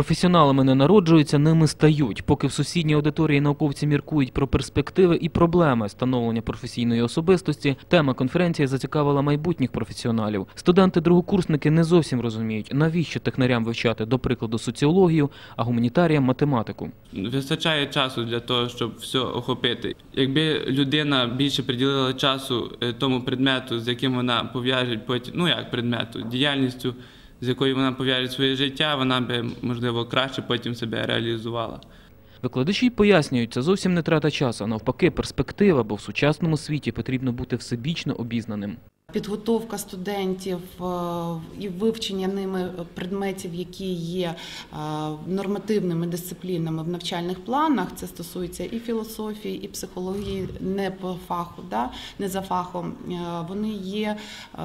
Професіоналами не народжуються, ними стають. Поки в сусідній аудиторії науковці міркують про перспективи і проблеми становлення професійної особистості, тема конференції зацікавила майбутніх професіоналів. Студенти-другокурсники не зовсім розуміють, навіщо технарям вивчати, до прикладу, соціологію, а гуманітаріям математику. Вистачає часу для того, щоб все охопити. Якби людина більше приділила часу е, тому предмету, з яким вона пов'яже ну як предмету, діяльністю, з якою вона пов'яже своє життя, вона би можливо краще потім себе реалізувала. Викладачі пояснюють, це зовсім не трата часу, а навпаки, перспектива, бо в сучасному світі потрібно бути всебічно обізнаним. Підготовка студентів е, і вивчення ними предметів, які є е, нормативними дисциплінами в навчальних планах, це стосується і філософії, і психології, не по фаху, да, не за фахом. е, Вони є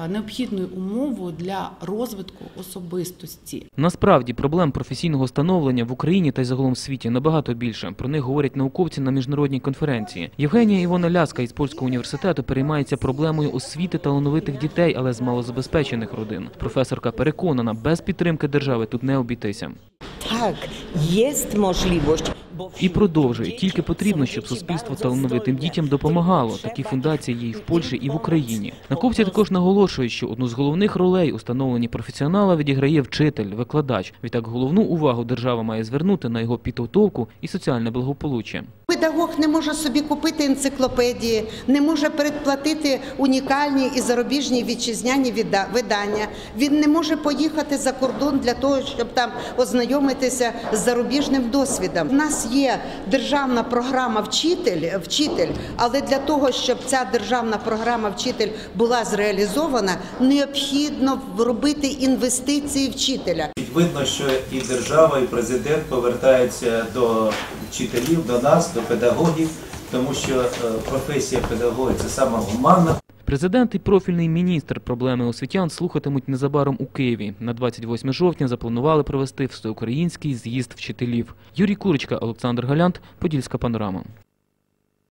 необхідною умовою для розвитку особистості. Насправді проблем професійного становлення в Україні та й загалом в світі набагато більше. Про них говорять науковці на міжнародній конференції. Євгенія Івона Ляска із польського університету переймається проблемою освіти талановитих дітей, але з малозабезпечених родин. Професорка переконана, без підтримки держави тут не обійтися. Jest możliwość. Bo І продовжує. Тільки потрібно, щоб суспільство талановитим дітям допомагало. Такі фундації є і в Польщі, і в Україні. pomóc. Науковці також наголошують, що одну з головних ролей у становленні професіонала відіграє вчитель, викладач. Відтак головну увагу держава має звернути на його підготовку і соціальне благополуччя. Педагог не може собі купити енциклопедії, не може передплатити унікальні і зарубіжні вітчизняні видання. Він не може поїхати за кордон для того, щоб там ознайомитися з зарубіжним досвідом. У нас є державна програма вчитель, вчитель, але для того, щоб ця державна програма вчитель була зреалізована, необхідно робити інвестиції вчителя. Видно, що і держава, і президент повертаються до вчителів, до нас, до педагогів, тому що е, професія педагога це сама гуманна. Президент і профільний міністр проблеми освітян слухатимуть незабаром у Києві. На 28 жовтня запланували провести всеукраїнський з'їзд вчителів. Юрій Курочка, Олександр Галянт, Подільська панорама.